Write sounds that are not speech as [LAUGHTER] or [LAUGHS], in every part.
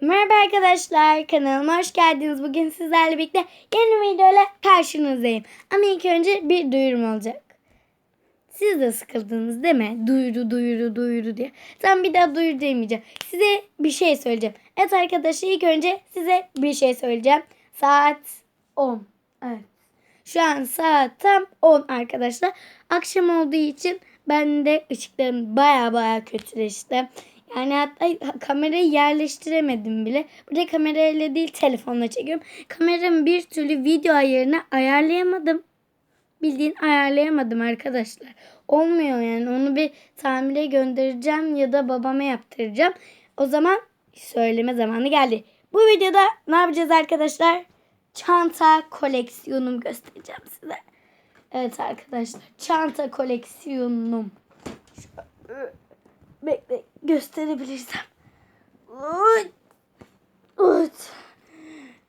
Merhaba arkadaşlar kanalıma hoş geldiniz. Bugün sizlerle birlikte yeni videoyla karşınızdayım. Ama ilk önce bir duyurum olacak. Siz de sıkıldınız değil mi? Duyuru duyuru duyuru diye. Tam bir daha duyuru demeyeceğim. Size bir şey söyleyeceğim. Evet arkadaşlar ilk önce size bir şey söyleyeceğim. Saat 10. Evet. Şu an saat tam 10 arkadaşlar. Akşam olduğu için ben de ışıklarım baya baya kötüleşti. Yani hatta kamerayı yerleştiremedim bile. Burada kamerayla değil telefonla çekiyorum. Kameramın bir türlü video ayarını ayarlayamadım. Bildiğin ayarlayamadım arkadaşlar. Olmuyor yani. Onu bir tamire göndereceğim ya da babama yaptıracağım. O zaman söyleme zamanı geldi. Bu videoda ne yapacağız arkadaşlar? Çanta koleksiyonum göstereceğim size. Evet arkadaşlar. Çanta koleksiyonum. Bekle gösterebilirsem.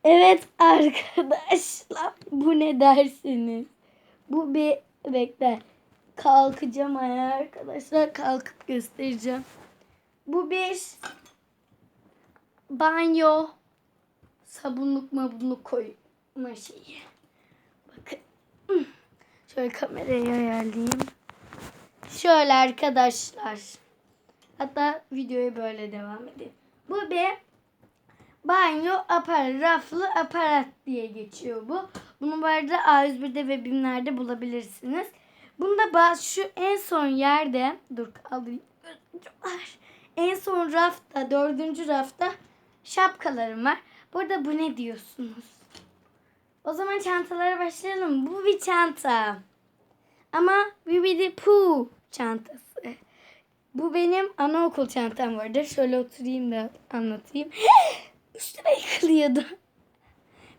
Evet arkadaşlar bu ne dersiniz? Bu bir bekle. Kalkacağım ayağa arkadaşlar. Kalkıp göstereceğim. Bu bir banyo sabunluk mabunluk koyma şeyi. Bakın. Şöyle kamerayı ayarlayayım. Şöyle arkadaşlar. Hatta videoya böyle devam edeyim. Bu bir banyo aparat, raflı aparat diye geçiyor bu. Bunu bu arada A101'de ve BİM'lerde bulabilirsiniz. Bunda bazı şu en son yerde dur alayım. En son rafta, dördüncü rafta şapkalarım var. Burada bu ne diyorsunuz? O zaman çantalara başlayalım. Bu bir çanta. Ama Bibi Pooh çantası. Bu benim anaokul çantam vardı. Şöyle oturayım da anlatayım. [GASPS] Üstüme yıkılıyordu.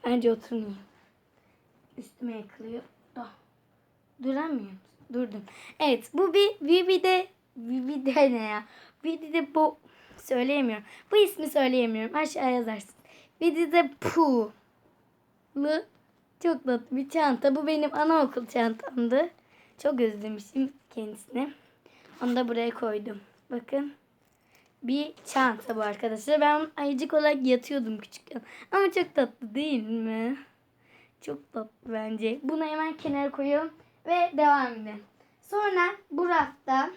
Bence oturmayayım. Üstüme yıkılıyor. Oh. Duramıyorum. Durdum. Evet bu bir Vivi'de Vivi'de ne ya? Vivi'de bu söyleyemiyorum. Bu ismi söyleyemiyorum. Aşağı yazarsın. Vivi'de Pooh. Çok tatlı bir çanta. Bu benim anaokul çantamdı. Çok özlemişim kendisini. Onu da buraya koydum. Bakın. Bir çanta bu arkadaşlar. Ben ayıcık olarak yatıyordum küçükken. Ama çok tatlı değil mi? Çok tatlı bence. Bunu hemen kenara koyuyorum. Ve devam edelim. Sonra bu rafta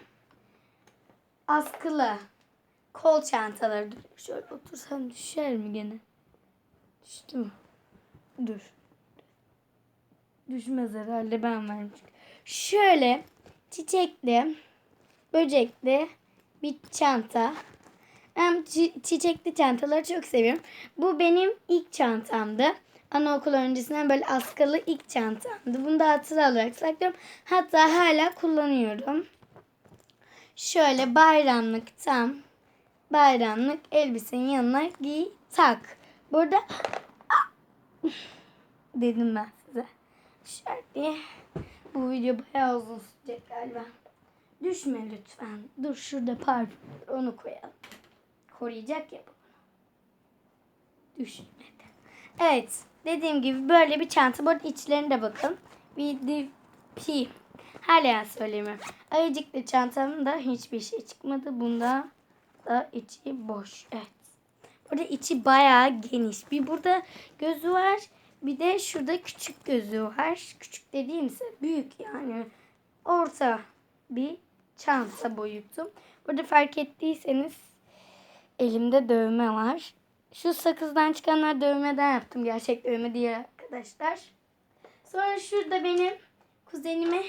askılı kol çantaları. Dur, şöyle otursam düşer mi gene? Düştü mü? Dur. Düşmez herhalde ben varım. Şöyle çiçekli, böcekli bir çanta. Ben çi- çiçekli çantaları çok seviyorum. Bu benim ilk çantamdı. Anaokul öncesinden böyle askılı ilk çantamdı. Bunu da hatıra olarak saklıyorum. Hatta hala kullanıyorum. Şöyle bayramlık tam bayramlık elbisenin yanına giy tak. Burada [LAUGHS] dedim ben size. Şöyle bu video bayağı uzun sürecek galiba. Düşme lütfen. Dur şurada parfüm onu koyalım. Koruyacak ya bu. Düşmedi. Evet. Dediğim gibi böyle bir çanta. Bu arada içlerine bakın. VDP. Hala söylemiyorum. Ayıcıklı çantamda hiçbir şey çıkmadı. Bunda da içi boş. Evet. Burada içi bayağı geniş. Bir burada gözü var. Bir de şurada küçük gözü var. Küçük dediğimse büyük yani. Orta bir çanta boyutu. Burada fark ettiyseniz elimde dövme var. Şu sakızdan çıkanlar dövmeden yaptım. Gerçek dövme değil arkadaşlar. Sonra şurada benim kuzenime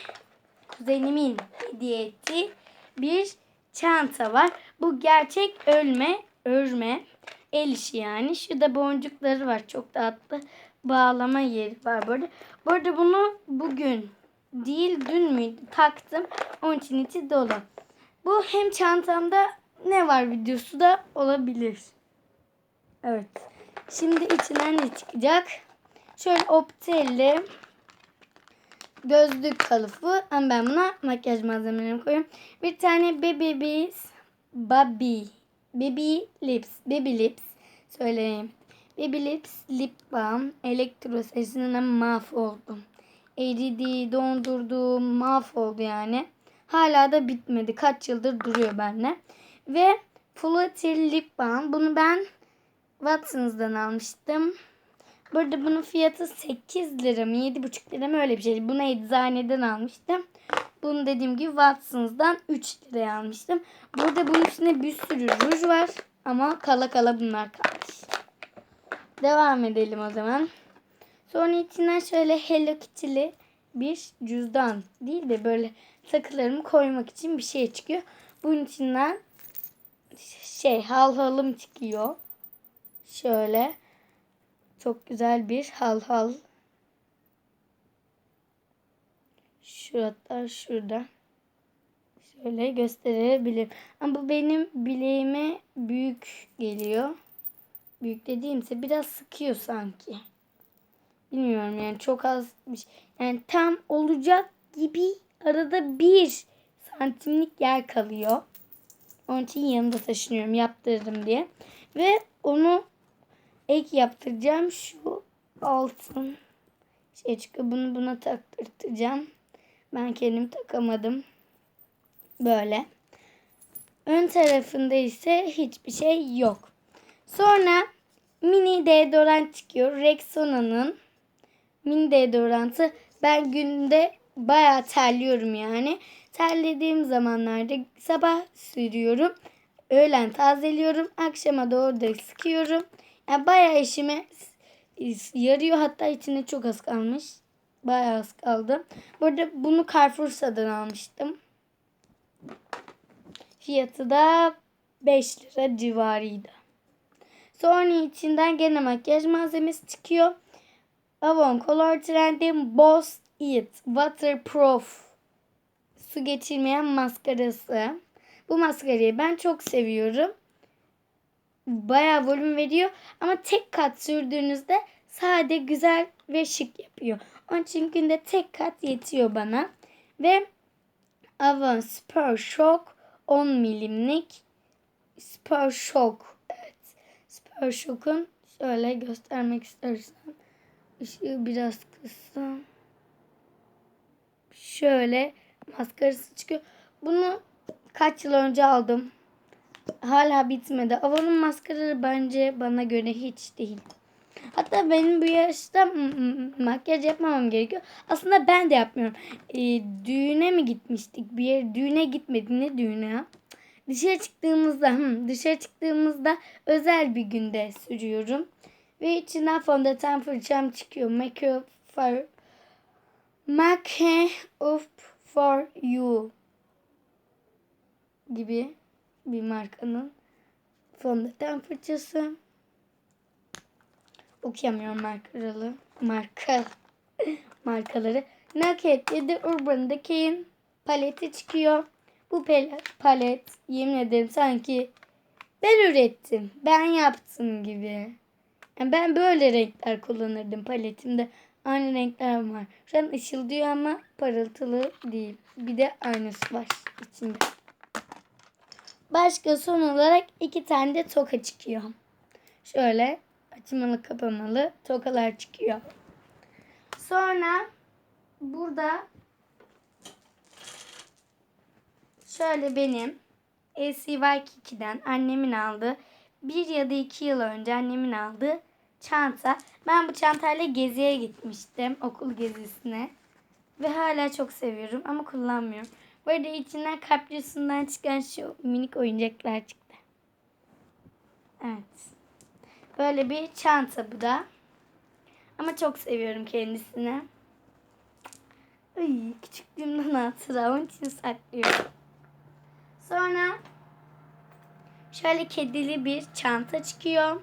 kuzenimin hediye ettiği bir çanta var. Bu gerçek ölme, örme el işi yani. Şurada boncukları var. Çok tatlı bağlama yeri var burada. Bu arada bunu bugün değil dün müydü taktım. Onun için içi dolu. Bu hem çantamda ne var videosu da olabilir. Evet. Şimdi içinden ne çıkacak? Şöyle optelli gözlük kalıfı. Ama ben buna makyaj malzemelerimi koyuyorum. Bir tane Baby Bees Baby Baby Lips Baby Lips söyleyeyim. Baby Lips Lip Balm elektro sesinden mahvoldum. Eridi, dondurdu, mahvoldu yani. Hala da bitmedi. Kaç yıldır duruyor bende. Ve Flutter Lip Balm. Bunu ben Watson's'dan almıştım. Burada bunun fiyatı 8 lira mı 7,5 lira mı öyle bir şey. Bunu eczaneden almıştım. Bunu dediğim gibi Watson's'dan 3 liraya almıştım. Burada bunun üstünde bir sürü ruj var. Ama kala kala bunlar kalmış. Devam edelim o zaman. Sonra içinden şöyle Hello Kitty'li bir cüzdan değil de böyle takılarımı koymak için bir şey çıkıyor. Bunun içinden şey hal halım çıkıyor. Şöyle çok güzel bir hal hal. Şu hatta şurada. Şöyle gösterebilirim. Ama bu benim bileğime büyük geliyor. Büyük dediğimse biraz sıkıyor sanki. Bilmiyorum yani çok az bir şey. Yani tam olacak gibi arada bir santimlik yer kalıyor. Onun için yanımda taşınıyorum yaptırırım diye. Ve onu ek yaptıracağım. Şu altın şey çıkıyor. Bunu buna taktırtacağım. Ben kendim takamadım. Böyle. Ön tarafında ise hiçbir şey yok. Sonra mini deodorant çıkıyor. Rexona'nın mini deodorantı. Ben günde bayağı terliyorum yani. Terlediğim zamanlarda sabah sürüyorum. Öğlen tazeliyorum. Akşama doğru da sıkıyorum. Yani bayağı işime yarıyor. Hatta içinde çok az kalmış. Bayağı az kaldı. Burada bunu Carrefour'dan almıştım. Fiyatı da 5 lira civarıydı. Sonra içinden gene makyaj malzemesi çıkıyor. Avon Color Trend'in Boss It Waterproof su geçirmeyen maskarası. Bu maskarayı ben çok seviyorum. Bayağı volüm veriyor ama tek kat sürdüğünüzde sade, güzel ve şık yapıyor. Onun için günde tek kat yetiyor bana. Ve Avon Spur Shock 10 milimlik Spur Shock. Evet. Spur Shock'un şöyle göstermek istersem ışığı biraz kıssam. Şöyle maskarası çıkıyor. Bunu kaç yıl önce aldım. Hala bitmedi. Avon'un maskaraları bence bana göre hiç değil. Hatta benim bu yaşta makyaj yapmamam gerekiyor. Aslında ben de yapmıyorum. E, düğüne mi gitmiştik? Bir yer düğüne gitmedi. Ne düğüne ya? Dışarı çıktığımızda, hı, dışarı çıktığımızda özel bir günde sürüyorum. Ve içinden fondöten fırçam çıkıyor. Make up for Make up for you gibi bir markanın fondöten fırçası. Okuyamıyorum markaları. Marka [LAUGHS] markaları. Naked 7 Urban Decay'in paleti çıkıyor. Bu palet yemin ederim sanki ben ürettim. Ben yaptım gibi. Yani ben böyle renkler kullanırdım paletimde. Aynı renkler var. Şu an ışıldıyor ama parıltılı değil. Bir de aynısı var içinde. Başka son olarak iki tane de toka çıkıyor. Şöyle açmalı kapamalı tokalar çıkıyor. Sonra burada şöyle benim LCY2'den annemin aldığı bir ya da iki yıl önce annemin aldığı çanta. Ben bu çantayla geziye gitmiştim okul gezisine. Ve hala çok seviyorum ama kullanmıyorum. Bu arada içinden kaprisından çıkan şu minik oyuncaklar çıktı. Evet. Böyle bir çanta bu da. Ama çok seviyorum kendisini. Ay, küçüklüğümden hatıra. Onun için saklıyorum. Sonra şöyle kedili bir çanta çıkıyor.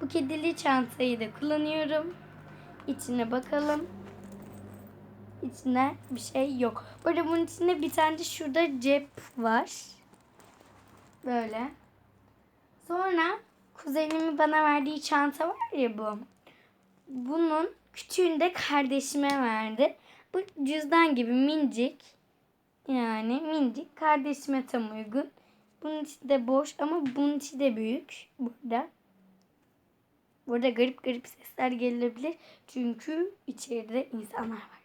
Bu kedili çantayı da kullanıyorum. İçine bakalım. İçinde bir şey yok. Burada bunun içinde bir tane de şurada cep var. Böyle. Sonra kuzenimin bana verdiği çanta var ya bu. Bunun küçüğünü de kardeşime verdi. Bu cüzdan gibi mincik. Yani mincik kardeşime tam uygun. Bunun içi de boş ama bunun içi de büyük. Burada. Burada garip garip sesler gelebilir. Çünkü içeride insanlar var.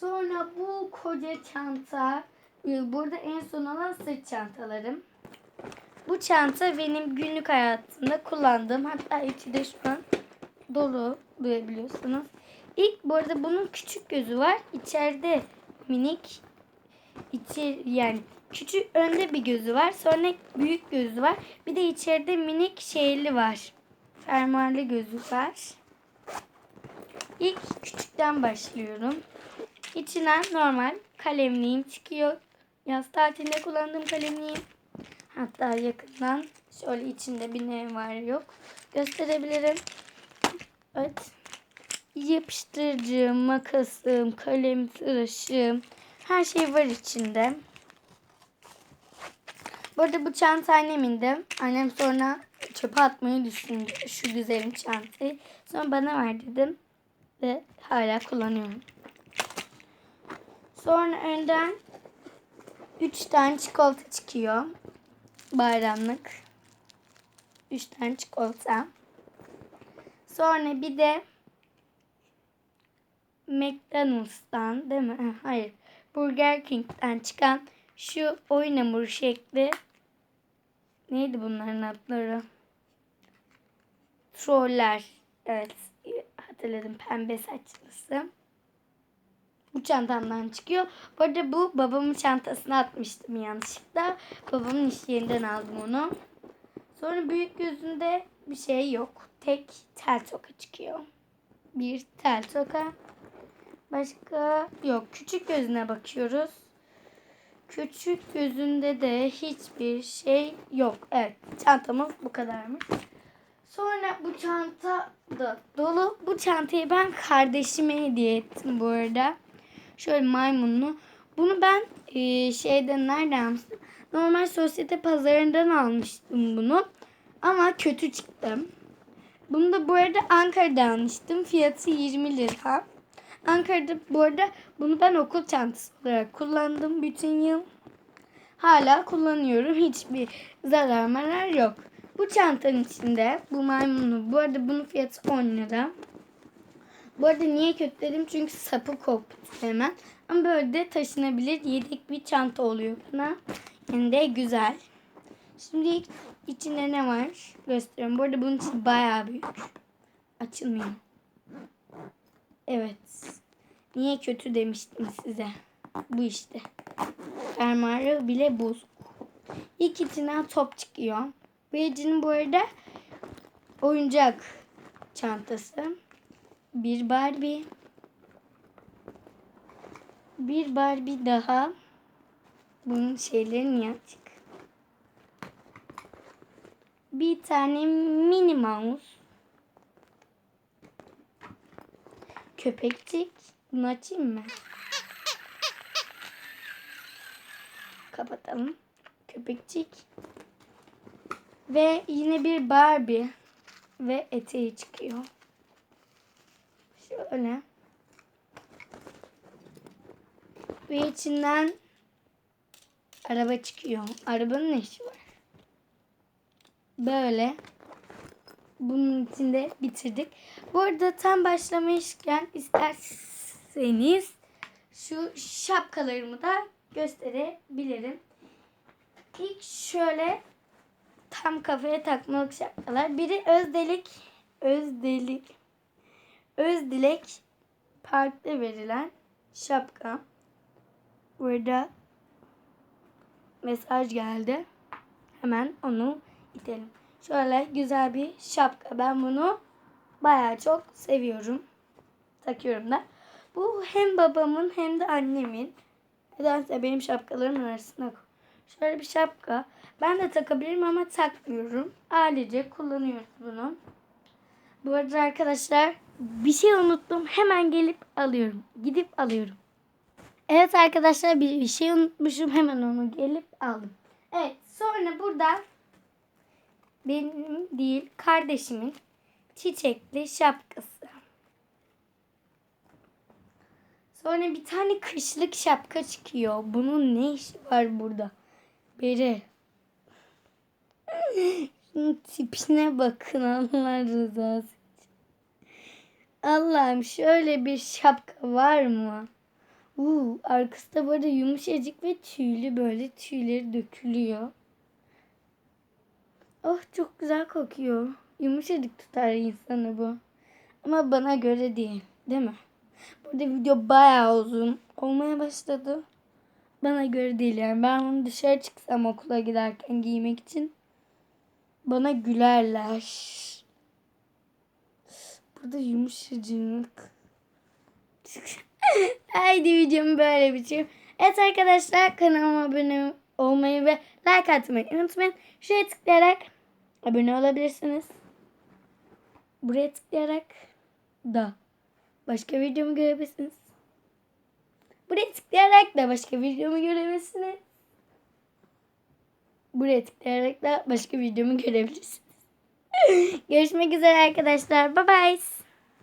Sonra bu koca çanta. e, Burada en son olan sırt çantalarım. Bu çanta benim günlük hayatımda kullandığım hatta içi de şu an dolu duyabiliyorsunuz. İlk bu arada bunun küçük gözü var. İçeride minik içi yani küçük önde bir gözü var. Sonra büyük gözü var. Bir de içeride minik şeyli var. Fermuarlı gözü var. İlk küçükten başlıyorum. İçinden normal kalemliğim çıkıyor. Yaz tatilinde kullandığım kalemliğim. Hatta yakından şöyle içinde bir ne var yok gösterebilirim. Evet. Yapıştırıcım, makasım, kalem tıraşım her şey var içinde. Bu arada bu çanta annemin de. Annem sonra çöpe atmayı düşündü şu güzelim çantayı. Sonra bana ver dedim ve hala kullanıyorum. Sonra önden 3 tane çikolata çıkıyor. Bayramlık. 3 tane çikolata. Sonra bir de McDonald's'tan değil mi? Hayır. Burger King'den çıkan şu oyun hamuru şekli neydi bunların adları? Troller. Evet. Hatırladım. Pembe saçlısı. Bu çantamdan çıkıyor. Bu arada bu babamın çantasına atmıştım yanlışlıkla. Babamın iş yerinden aldım onu. Sonra büyük gözünde bir şey yok. Tek tel toka çıkıyor. Bir tel toka. Başka yok. Küçük gözüne bakıyoruz. Küçük gözünde de hiçbir şey yok. Evet çantamız bu kadarmış. Sonra bu çanta da dolu. Bu çantayı ben kardeşime hediye ettim bu arada. Şöyle maymunlu. Bunu ben e, şeyden nereden almıştım? Normal sosyete pazarından almıştım bunu. Ama kötü çıktım. Bunu da bu arada Ankara'da almıştım. Fiyatı 20 lira. Ankara'da bu arada bunu ben okul çantası olarak kullandım bütün yıl. Hala kullanıyorum. Hiçbir zarar marar yok. Bu çantanın içinde bu maymunu bu arada bunun fiyatı 10 lira. Bu arada niye kötü dedim çünkü sapı koptu hemen. Ama böyle de taşınabilir yedek bir çanta oluyor bana. Yani de güzel. Şimdi içinde ne var gösteriyorum. Bu arada bunun için bayağı büyük. Açılmıyor. Evet. Niye kötü demiştim size. Bu işte. Fermuarı bile bozuk. İlk içinden top çıkıyor. Bu bu arada oyuncak çantası. Bir Barbie. Bir Barbie daha. Bunun şeyleri niye açık? Bir tane Minnie Mouse. Köpekçik. Bunu açayım mı? Kapatalım. Köpekçik. Ve yine bir Barbie. Ve eteği çıkıyor. Şöyle. Ve içinden araba çıkıyor. Arabanın ne işi var? Böyle. Bunun içinde bitirdik. Bu arada tam başlamışken isterseniz şu şapkalarımı da gösterebilirim. İlk şöyle tam kafaya takmalık şapkalar. Biri özdelik, özdelik, özdilek parkta verilen şapka. Burada mesaj geldi. Hemen onu itelim. Şöyle güzel bir şapka. Ben bunu bayağı çok seviyorum. Takıyorum da. Bu hem babamın hem de annemin. Nedense benim şapkalarımın arasında. Şöyle bir şapka. Ben de takabilirim ama takmıyorum. Ailece kullanıyoruz bunu. Bu arada arkadaşlar bir şey unuttum. Hemen gelip alıyorum. Gidip alıyorum. Evet arkadaşlar bir, şey unutmuşum. Hemen onu gelip aldım. Evet sonra burada benim değil kardeşimin çiçekli şapkası. Sonra bir tane kışlık şapka çıkıyor. Bunun ne işi var burada? Beri. Şunun tipine bakın Allah rızası. Allah'ım şöyle bir şapka var mı? Uu, arkası da böyle yumuşacık ve tüylü böyle tüyleri dökülüyor. Oh çok güzel kokuyor. Yumuşacık tutar insanı bu. Ama bana göre değil. Değil mi? Burada video bayağı uzun olmaya başladı. Bana göre değil yani. Ben bunu dışarı çıksam okula giderken giymek için bana gülerler. Burada yumuşacık. [LAUGHS] Haydi videomu böyle bitireyim. Evet arkadaşlar kanalıma abone olmayı ve like atmayı unutmayın. Şuraya tıklayarak abone olabilirsiniz. Buraya tıklayarak da başka videomu görebilirsiniz. Buraya tıklayarak da başka videomu görebilirsiniz. Buraya tıklayarak da başka videomu görebilirsiniz. [LAUGHS] Görüşmek üzere arkadaşlar. Bye bye.